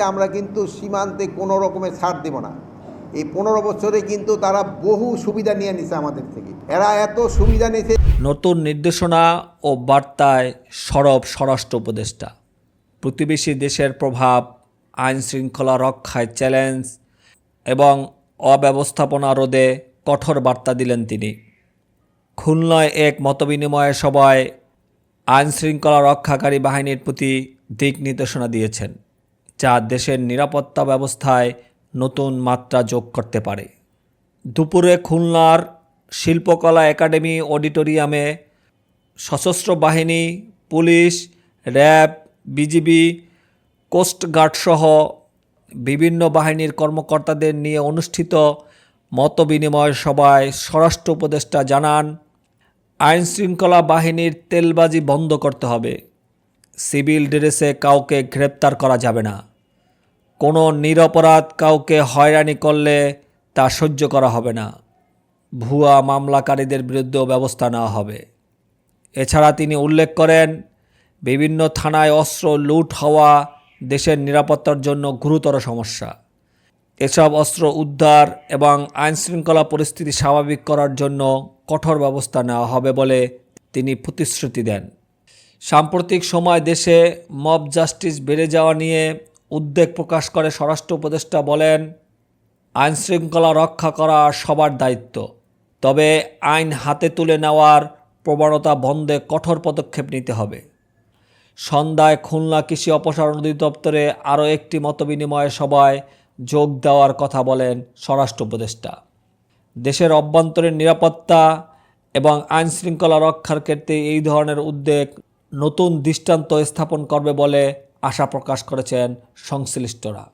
আমরা কিন্তু সীমান্তে কোনো রকমের ছাড় দেব না। এই পনেরো বছরে কিন্তু তারা বহু সুবিধা নিয়ে নিছে আমাদের থেকে। এরা এত সুবিধা নিয়েছে নতুন নির্দেশনা ও বার্তায় সরব স্বরাষ্ট্র উপদেষ্টা। প্রতিবেশী দেশের প্রভাব, আইন শৃঙ্খলা রক্ষায় চ্যালেঞ্জ এবং অব্যবস্থাপনা রোধে কঠোর বার্তা দিলেন তিনি। খুলনায় এক মতবিনিময় সভায় আইন শৃঙ্খলা রক্ষাকারী বাহিনীর প্রতি দিক নির্দেশনা দিয়েছেন। যা দেশের নিরাপত্তা ব্যবস্থায় নতুন মাত্রা যোগ করতে পারে। দুপুরে খুলনার শিল্পকলা একাডেমি অডিটোরিয়ামে সশস্ত্র বাহিনী, পুলিশ, র্যাব, বিজিবি কোস্টগার্ডসহ বিভিন্ন বাহিনীর কর্মকর্তাদের নিয়ে অনুষ্ঠিত মতবিনিময় সভায় স্বরাষ্ট্র উপদেষ্টা জানান, আইনশৃঙ্খলা বাহিনীর তেলবাজি বন্ধ করতে হবে। সিভিল ড্রেসে কাউকে গ্রেপ্তার করা যাবে না। কোনো নিরপরাধ কাউকে হয়রানি করলে তা সহ্য করা হবে না। ভুয়া মামলাকারীদের বিরুদ্ধেও ব্যবস্থা নেওয়া হবে। এছাড়া তিনি উল্লেখ করেন, বিভিন্ন থানায় অস্ত্র লুট হওয়া দেশের নিরাপত্তার জন্য গুরুতর সমস্যা। এসব অস্ত্র উদ্ধার এবং আইনশৃঙ্খলা পরিস্থিতি স্বাভাবিক করার জন্য কঠোর ব্যবস্থা নেওয়া হবে বলে তিনি প্রতিশ্রুতি দেন। সাম্প্রতিক সময় দেশে মব জাস্টিস বেড়ে যাওয়া নিয়ে উদ্বেগ প্রকাশ করে স্বরাষ্ট্র উপদেষ্টা বলেন আইন শৃঙ্খলা রক্ষা করা সবার দায়িত্ব, তবে আইন হাতে তুলে নেওয়ার প্রবণতা বন্ধে কঠোর পদক্ষেপ নিতে হবে। সন্ধ্যায় খুলনা কৃষি অপসারণ অধিদপ্তরে আরও একটি মতবিনিময় সভায় যোগ দেওয়ার কথা বলেন স্বরাষ্ট্র উপদেষ্টা। দেশের অভ্যন্তরীণ নিরাপত্তা এবং আইন শৃঙ্খলা রক্ষার ক্ষেত্রে এই ধরনের উদ্যোগ নতুন দৃষ্টান্ত স্থাপন করবে বলে আশা প্রকাশ করেছেন সংশ্লিষ্টরা।